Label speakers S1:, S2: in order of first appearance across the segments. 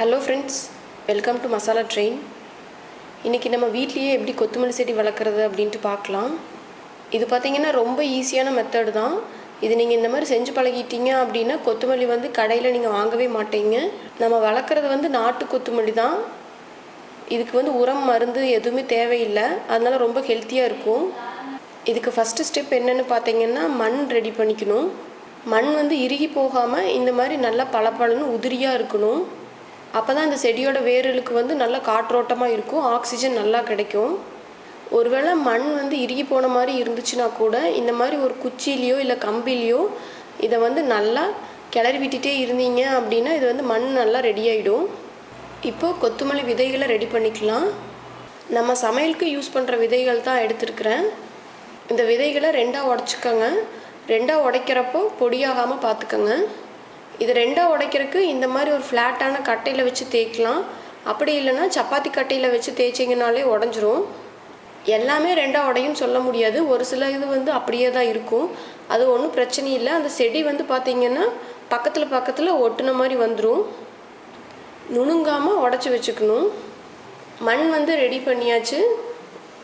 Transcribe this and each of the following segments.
S1: Hello friends welcome to masala train இன்றைக்கி நம்ம வீட்லேயே எப்படி கொத்தமல்லி செடி வளர்க்குறது அப்படின்ட்டு பார்க்கலாம். இது பார்த்திங்கன்னா ரொம்ப ஈஸியான மெத்தடு தான். இது நீங்கள் இந்த மாதிரி செஞ்சு பழகிட்டீங்க அப்படின்னா கொத்தமல்லி வந்து கடையில் நீங்கள் வாங்கவே மாட்டீங்க. நம்ம வளர்க்குறது வந்து நாட்டு கொத்தமல்லி தான். இதுக்கு வந்து உரம் மருந்து எதுவுமே தேவையில்லை. அதனால் ரொம்ப ஹெல்த்தியாக இருக்கும். இதுக்கு ஃபஸ்ட்டு ஸ்டெப் என்னென்னு பார்த்தீங்கன்னா மண் ரெடி பண்ணிக்கணும். மண் வந்து இறுகி போகாமல் இந்த மாதிரி நல்லா பளபளன்னு உதிரியாக இருக்கணும். அப்போ தான் இந்த செடியோட வேர்களுக்கு வந்து நல்லா காற்றோட்டமாக இருக்கும் ஆக்சிஜன் நல்லா கிடைக்கும். ஒருவேளை மண் வந்து இறுகி போன மாதிரி இருந்துச்சுன்னா கூட இந்த மாதிரி ஒரு குச்சிலேயோ இல்லை கம்பிலேயோ இதை வந்து நல்லா கிளறி விட்டுட்டே இருந்தீங்க அப்படின்னா இது வந்து மண் நல்லா ரெடி ஆகிடும் இப்போது கொத்தமல்லி விதைகளை ரெடி பண்ணிக்கலாம். நம்ம சமையலுக்கு யூஸ் பண்ணுற விதைகள் தான் எடுத்துருக்குறேன். இந்த விதைகளை ரெண்டாக உடச்சிக்கோங்க. ரெண்டாக உடைக்கிறப்போ பொடியாகாமல் பார்த்துக்கோங்க. இது ரெண்டாக உடைக்கிறதுக்கு இந்த மாதிரி ஒரு ஃப்ளாட்டான கட்டையில் வச்சு தேய்க்கலாம். அப்படி இல்லைன்னா சப்பாத்தி கட்டையில் வச்சு தேய்ச்சிங்கனாலே உடஞ்சிரும். எல்லாமே ரெண்டாக உடையும் சொல்ல முடியாது. ஒரு சில இது வந்து அப்படியே தான் இருக்கும். அது ஒன்றும் பிரச்சனை இல்லை. அந்த செடி வந்து பார்த்திங்கன்னா பக்கத்தில் பக்கத்தில் ஒட்டுன மாதிரி வந்துடும் நுணுங்காமல் உடச்சி வச்சுக்கணும். மண் வந்து ரெடி பண்ணியாச்சு.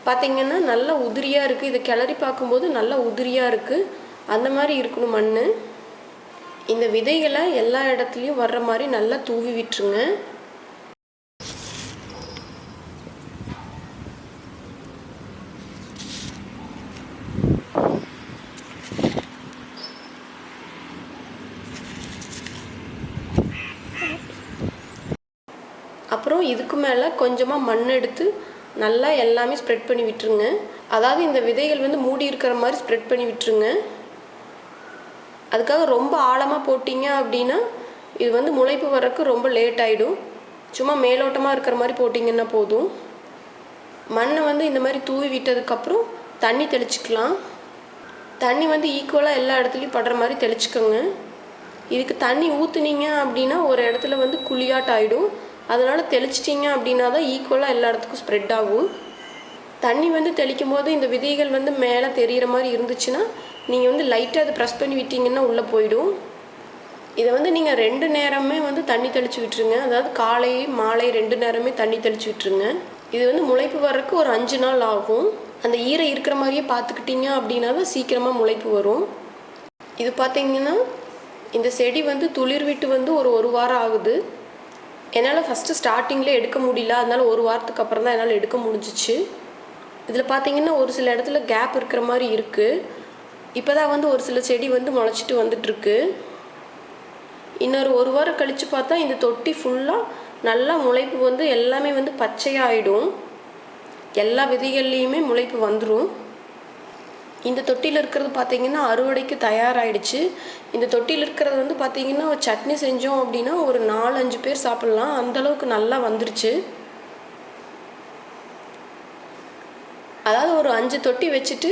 S1: பார்த்திங்கன்னா நல்லா உதிரியாக இருக்குது இதை கிளறி பார்க்கும்போது நல்லா உதிரியாக இருக்குது அந்த மாதிரி இருக்கணும் மண் இந்த விதைகளை எல்லா இடத்துலையும் வர்ற மாதிரி நல்லா தூவி விட்டுருங்க. அப்புறம் இதுக்கு மேலே கொஞ்சமாக மண் எடுத்து நல்லா எல்லாமே ஸ்ப்ரெட் பண்ணி விட்டுருங்க. அதாவது இந்த விதைகள் வந்து மூடி இருக்கிற மாதிரி ஸ்ப்ரெட் பண்ணி விட்டுருங்க. அதுக்காக ரொம்ப ஆழமாக போட்டிங்க அப்படின்னா இது வந்து முளைப்பு வர்றதுக்கு ரொம்ப லேட் ஆகிடும் சும்மா மேலோட்டமாக இருக்கிற மாதிரி போட்டிங்கன்னா போதும். மண்ணை வந்து இந்த மாதிரி தூவி விட்டதுக்கப்புறம் தண்ணி தெளிச்சுக்கலாம். தண்ணி வந்து ஈக்குவலாக எல்லா இடத்துலையும் படுற மாதிரி தெளிச்சுக்கோங்க. இதுக்கு தண்ணி ஊற்றுனீங்க அப்படின்னா ஒரு இடத்துல வந்து குழியாட் ஆகிடும் அதனால் தெளிச்சிட்டிங்க அப்படின்னா தான் ஈக்குவலாக எல்லா இடத்துக்கும் ஸ்ப்ரெட் ஆகும். தண்ணி வந்து தெளிக்கும் போது இந்த விதைகள் வந்து மேலே தெரிகிற மாதிரி இருந்துச்சுன்னா நீங்கள் வந்து லைட்டாக அதை ப்ரெஸ் பண்ணி விட்டிங்கன்னா உள்ளே போயிடும். இதை வந்து நீங்கள் ரெண்டு நேரமே வந்து தண்ணி தெளித்து விட்டுருங்க. அதாவது காலை மாலை ரெண்டு நேரமே தண்ணி தெளித்து விட்டுருங்க. இது வந்து முளைப்பு வர்றதுக்கு ஒரு அஞ்சு நாள் ஆகும். அந்த ஈரை இருக்கிற மாதிரியே பார்த்துக்கிட்டிங்க அப்படின்னா தான் சீக்கிரமாக முளைப்பு வரும். இது பார்த்தீங்கன்னா இந்த செடி வந்து துளிர் விட்டு வந்து ஒரு ஒரு வாரம் ஆகுது. என்னால் ஃபஸ்ட்டு ஸ்டார்டிங்கில் எடுக்க முடியல. அதனால் ஒரு வாரத்துக்கு அப்புறம் தான் என்னால் எடுக்க முடிஞ்சிச்சு. இதில் பார்த்தீங்கன்னா ஒரு சில இடத்துல கேப் இருக்கிற மாதிரி இருக்குது இப்போ தான் வந்து ஒரு சில செடி வந்து முளைச்சிட்டு வந்துட்டுருக்கு. இன்னொரு ஒரு வாரம் கழித்து பார்த்தா இந்த தொட்டி ஃபுல்லாக நல்லா முளைப்பு வந்து எல்லாமே வந்து பச்சையாகிடும் எல்லா விதைகள்லேயுமே முளைப்பு வந்துடும் இந்த தொட்டியில் இருக்கிறது பார்த்தீங்கன்னா அறுவடைக்கு தயாராகிடுச்சு இந்த தொட்டியில் இருக்கிறது வந்து பார்த்தீங்கன்னா சட்னி செஞ்சோம் அப்படின்னா ஒரு நாலு அஞ்சு பேர் சாப்பிட்லாம். அந்தளவுக்கு நல்லா வந்துருச்சு. அதாவது ஒரு அஞ்சு தொட்டி வச்சுட்டு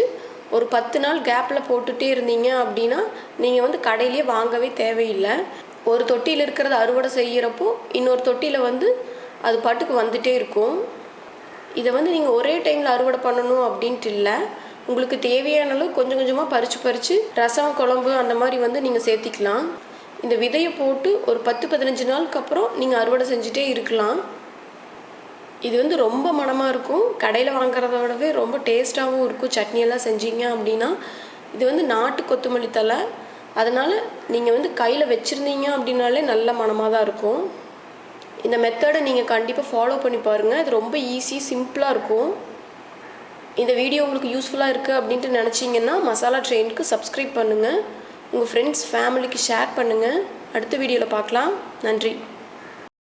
S1: ஒரு பத்து நாள் கேப்பில் போட்டுகிட்டே இருந்தீங்க அப்படின்னா நீங்கள் வந்து கடையிலேயே வாங்கவே தேவையில்லை. ஒரு தொட்டியில் இருக்கிறத அறுவடை செய்கிறப்போ இன்னொரு தொட்டியில் வந்து அது பாட்டுக்கு வந்துகிட்டே இருக்கும். இதை வந்து நீங்கள் ஒரே டைமில் அறுவடை பண்ணணும் அப்படின்ட்டு இல்லை. உங்களுக்கு தேவையான அளவு கொஞ்சம் கொஞ்சமாக பறித்து பறித்து ரசம் குழம்பு அந்த மாதிரி வந்து நீங்கள் சேர்த்திக்கலாம். இந்த விதையை போட்டு ஒரு பத்து பதினஞ்சு நாளுக்கு அப்புறம் நீங்கள் அறுவடை செஞ்சுட்டே இருக்கலாம். இது வந்து ரொம்ப மனமாக இருக்கும். கடையில் வாங்குறத விடவே ரொம்ப டேஸ்ட்டாகவும் இருக்கும். சட்னியெல்லாம் செஞ்சீங்க அப்படின்னா இது வந்து நாட்டு கொத்தமல்லி தலை அதனால் நீங்கள் வந்து கையில் வச்சுருந்தீங்க அப்படின்னாலே நல்ல மனமாக தான் இருக்கும். இந்த மெத்தடை நீங்கள் கண்டிப்பாக ஃபாலோ பண்ணி பாருங்கள் இது ரொம்ப ஈஸி சிம்பிளாக இருக்கும். இந்த வீடியோ உங்களுக்கு யூஸ்ஃபுல்லாக இருக்குது அப்படின்ட்டு நினச்சிங்கன்னா மசாலா ட்ரெயினுக்கு சப்ஸ்கிரைப் பண்ணுங்கள் உங்கள் ஃப்ரெண்ட்ஸ் ஃபேமிலிக்கு ஷேர் பண்ணுங்கள் அடுத்த வீடியோவில் பார்க்கலாம். நன்றி.